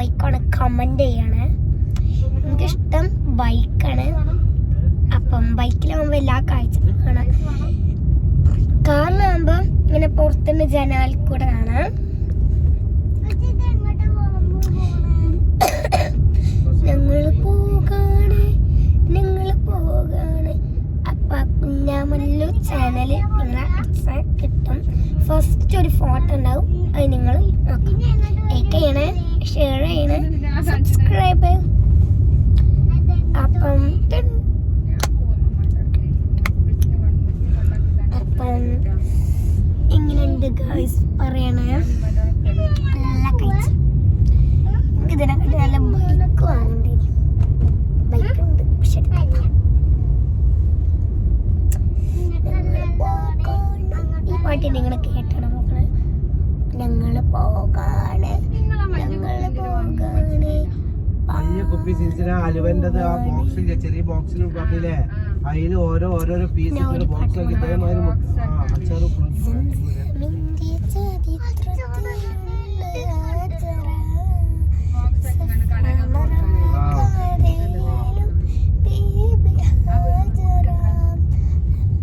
ബൈക്കാണ് കമന്റ് ചെയ്യണേ. എനിക്കിഷ്ടം ബൈക്കാണ് അപ്പം ബൈക്കിലാകുമ്പോൾ എല്ലാ കാഴ്ചകളും കാണാം. കാറിലാകുമ്പോൾ ഇങ്ങനെ പുറത്തുനിന്ന് ജനാൽ കൂടെ കാണാം. ഞങ്ങൾ കിട്ടും. ഫസ്റ്റ് ഒരു ഫോട്ടോ ഉണ്ടാവും അത് നിങ്ങൾ നോക്കാം. ലൈക്ക് ചെയ്യണേ ഷെയർ ചെയ്യണേ സബ്സ്ക്രൈബ് അപ്പം അപ്പം ഇങ്ങനെയുണ്ട് ഗേൾസ് പറയണേ. നല്ല കഴിച്ചു. എനിക്ക് നല്ല ബൈക്ക് വാങ്ങണ്ടേ. ബൈക്ക് ഉണ്ട് പക്ഷെ പോകാണ്. ഈ പാട്ട് നിങ്ങൾ കേട്ടണം മക്കൾ ഞങ്ങൾ പോകാണ്. മഞ്ഞ കുപ്പി സിൻസിന അലുവന്റെത് ആ ബോക്സിൽ ചെറിയ ബോക്സിൽ പറഞ്ഞില്ലേ അതിൽ ഓരോ ഓരോരോ പീസ് ഒരു ബോക്സ് ആക്കി. ഇതേമാതിരി അച്ചാറ്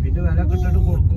പിന്നെ വില കിട്ടിട്ട് കൊടുക്കും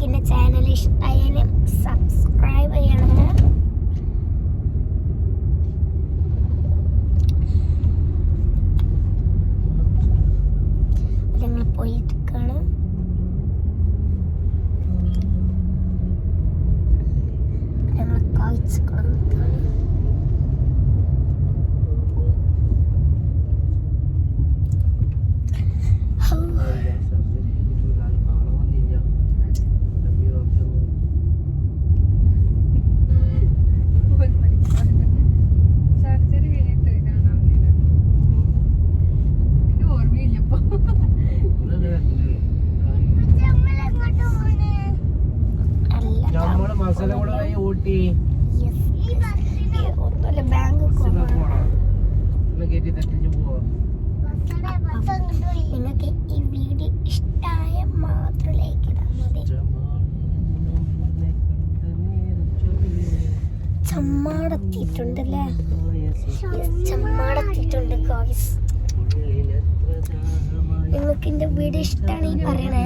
നിങ്ങൾക്ക് ചാനൽ ഇഷ്ടമായാലും സബ്സ്ക്രൈബ് ചെയ്യണം. ഞങ്ങൾ പോയിരിക്കാണ് പോവാ. നിങ്ങൾക്ക് ഈ വീഡിയോ ഇഷ്ടമായ മാത്രം ലൈക്ക് ഇടാൻ മതി. ചമ്മാടെത്തിയിട്ടുണ്ടല്ലേ? ചമ്മാടെത്തിയിട്ടുണ്ട് ഗോയ്സ് നിങ്ങൾക്ക് എന്റെ വീഡിയോ ഇഷ്ടമാണെങ്കിൽ പറയണേ.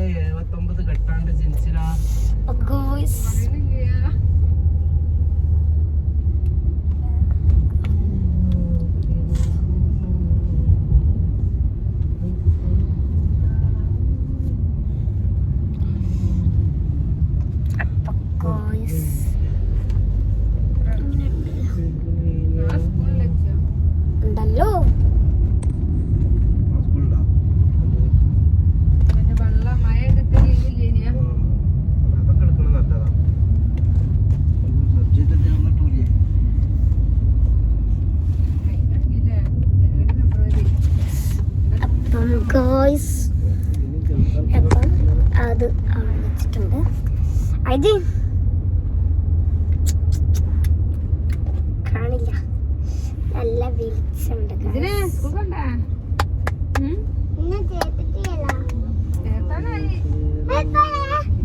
എഴുപത്തൊമ്പത് കെട്ടാണ്ട് സിൻസില ഗോയ്സ് അപ്പൊ ഗോയ്സ് ഉണ്ടല്ലോ വെള്ളം മഴ എടുത്ത് ലീവില്ലേ അതൊക്കെ എടുക്കണം നല്ലതാ സെർച്ച് ചെയ്തിട്ട് വന്നിട്ടൂലേ ഫെബ്രുവരി അപ്പം ഗോയ്സ് അപ്പം അത് അവിടെ വെച്ചിട്ടുണ്ട് അത് കാണില്ല നല്ല വിളിച്ചുണ്ട് ഇതിന് സുഖണ്ടാ ചേർത്താനായി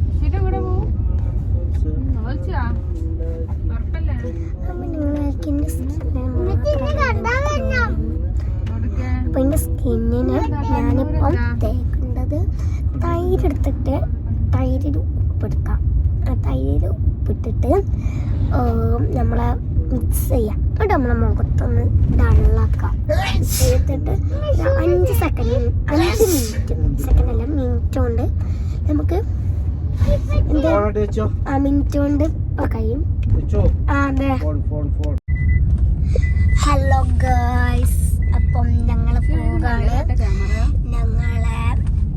ഇഷിന്റെ കൂടെ പോവും നോച്ചാ ഉറപ്പല്ലേ? കൊടുക്കേ അപ്പൊ എന്റെ സ്കിന്നിന് ഞാനിപ്പം തേക്കേണ്ടത് തൈര് എടുത്തിട്ട് തൈരിൽ ഉപ്പെടുക്കാം. ആ തൈരിൽ ഉപ്പിട്ടിട്ട് ഏം, നമ്മളെ മിക്സ് ചെയ്യാം. എന്നിട്ട് നമ്മളെ മുഖത്തൊന്ന് ഡള്ളാക്കാം. ഒരു അഞ്ച് സെക്കൻഡ് അഞ്ച് മിനിറ്റ് സെക്കൻഡ് അല്ല മിനിറ്റ് കൊണ്ട് നമുക്ക് ആ മിനിറ്റ് കൊണ്ട് കഴിയും. ആ അതെ. ഹലോ ഗായ്സ് അപ്പം ഞങ്ങൾ പോകാണ് ക്യാമറ ഞങ്ങളെ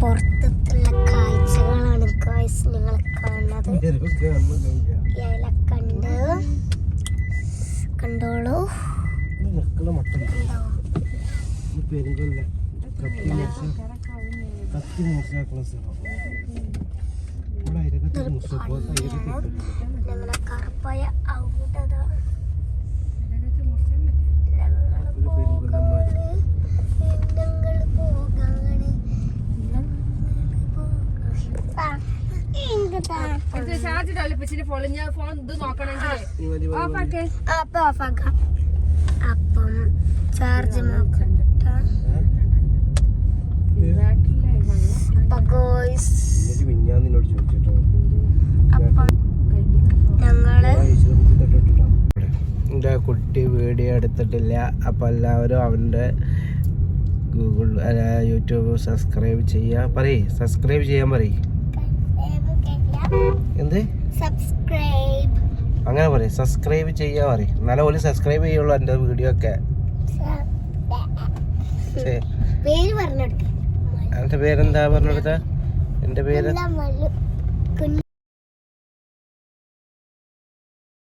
പുറത്തുള്ള കാഴ്ചകളാണ് ഗായ്സ് നിങ്ങൾ കാണുന്നത് ഇല കണ്ട് കണ്ടോളൂ മക്കളെ മട്ടൻ കണ്ടോ പെരുകൊല്ല കത്തി മുറിച്ച കത്തി മുറിച്ചാക്കുന്ന സ്ഥലം ഇവിടെ അയരകത്ത് മുറിച്ചപ്പോ അയരകത്ത് ഞങ്ങളെ കറുപ്പായ ഔട്ടതാ ചാർജ് ഡെവലപ്പിച്ചിട്ട് പൊളിഞ്ഞ ഫോൺ ഇത് നോക്കണമെങ്കിൽ അപ്പൊ ഓഫാക്കാം. അപ്പം ചാർജ് അപ്പൊ അപ്പം ഞങ്ങൾ എന്റെ കുട്ടി വീഡിയോ എടുത്തിട്ടില്ല. അപ്പോൾ എല്ലാവരും അവന്റെ ഗൂഗിൾ അല്ല യൂട്യൂബ് സബ്സ്ക്രൈബ് ചെയ്യുക പറയേ സബ്സ്ക്രൈബ് ചെയ്യാൻ പറയ്. എന്ത്? സബ്സ്ക്രൈബ് അങ്ങനെ പറയും. സബ്സ്ക്രൈബ് ചെയ്യാ പറയും. എന്നാലേ സബ്സ്ക്രൈബ് ചെയ്യുള്ളൂ എന്റെ വീഡിയോ ഒക്കെ. എന്റെ പേരെന്താ പറഞ്ഞെടുത്ത? എന്റെ പേര്?